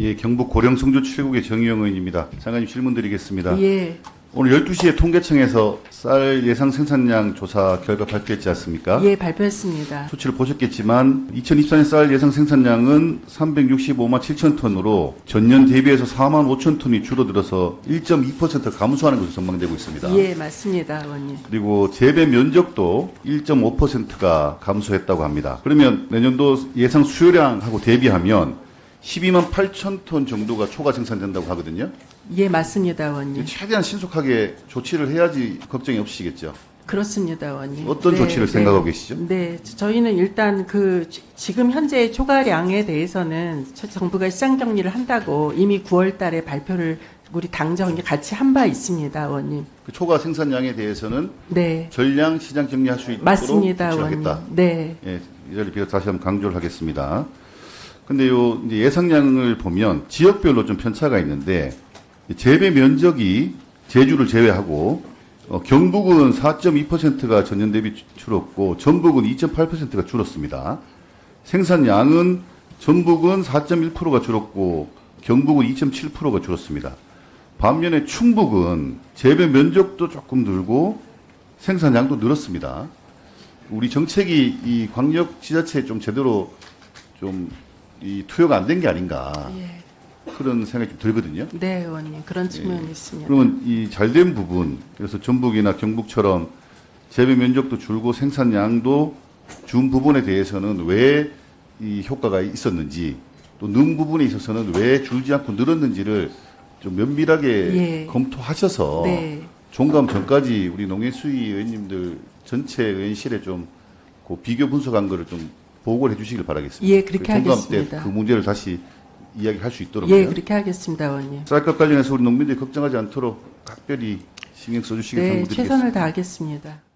예, 경북 고령 성주 7국의 정의영 의원입니다. 장관님 질문 드리겠습니다. 예, 오늘 12시에 통계청에서 쌀 예상 생산량 조사 결과 발표했지 않습니까? 예, 발표했습니다. 수치를 보셨겠지만 2024년 쌀 예상 생산량은 365만 7천 톤으로 전년 대비해서 4만 5천 톤이 줄어들어서 1.2% 감소하는 것으로 전망되고 있습니다. 예, 맞습니다, 의원님. 그리고 재배 면적도 1.5%가 감소했다고 합니다. 그러면 내년도 예상 수요량하고 대비하면 12만 8천 톤 정도가 초과 생산된다고 하거든요. 예, 맞습니다, 의원님. 최대한 신속하게 조치를 해야지 걱정이 없으시겠죠. 그렇습니다, 의원님. 어떤 조치를 생각하고 계시죠? 네, 저희는 일단 그 지- 지금 현재 초과량에 대해서는 저- 정부가 시장 정리를 한다고 이미 9월 달에 발표를 우리 당정이 같이 한 바 있습니다, 의원님. 그 초과 생산량에 대해서는 네, 전량 시장 정리할 수 있도록 맞습니다. 조치하겠다. 네, 예, 이 자리 비해서 다시 한번 강조를 하겠습니다. 근데 요 예상량을 보면 지역별로 좀 편차가 있는데 재배 면적이 제주를 제외하고 어, 경북은 4.2%가 전년 대비 주- 줄었고 전북은 2.8%가 줄었습니다. 생산량은 전북은 4.1%가 줄었고 경북은 2.7%가 줄었습니다. 반면에 충북은 재배 면적도 조금 늘고 생산량도 늘었습니다. 우리 정책이 이 광역 지자체에 좀 제대로 좀 이 투여가 안 된 게 아닌가 예. 그런 생각이 좀 들거든요. 네, 의원님. 그런 예. 측면이 있습니다. 그러면 이 잘된 부분 그래서 전북이나 경북처럼 재배 면적도 줄고 생산량도 준 부분에 대해서는 왜 이 효과가 있었는지 또는 부분에 있어서는 왜 줄지 않고 늘었는지를 좀 면밀하게 예. 검토하셔서 네, 종감 전까지 우리 농해수위 의원님들 전체 의원실에 좀그 비교 분석한 거를 좀 보고를 해주시길 바라겠습니다. 예, 그렇게 그 하겠습니다. 때그 문제를 다시 이야기할 수 있도록 예, 그렇게 하겠습니다, 의원님. 쌀값 관련해서 우리 농민들이 걱정하지 않도록 각별히 신경 써주시길 네, 당부드리겠습니다. 최선을 다하겠습니다.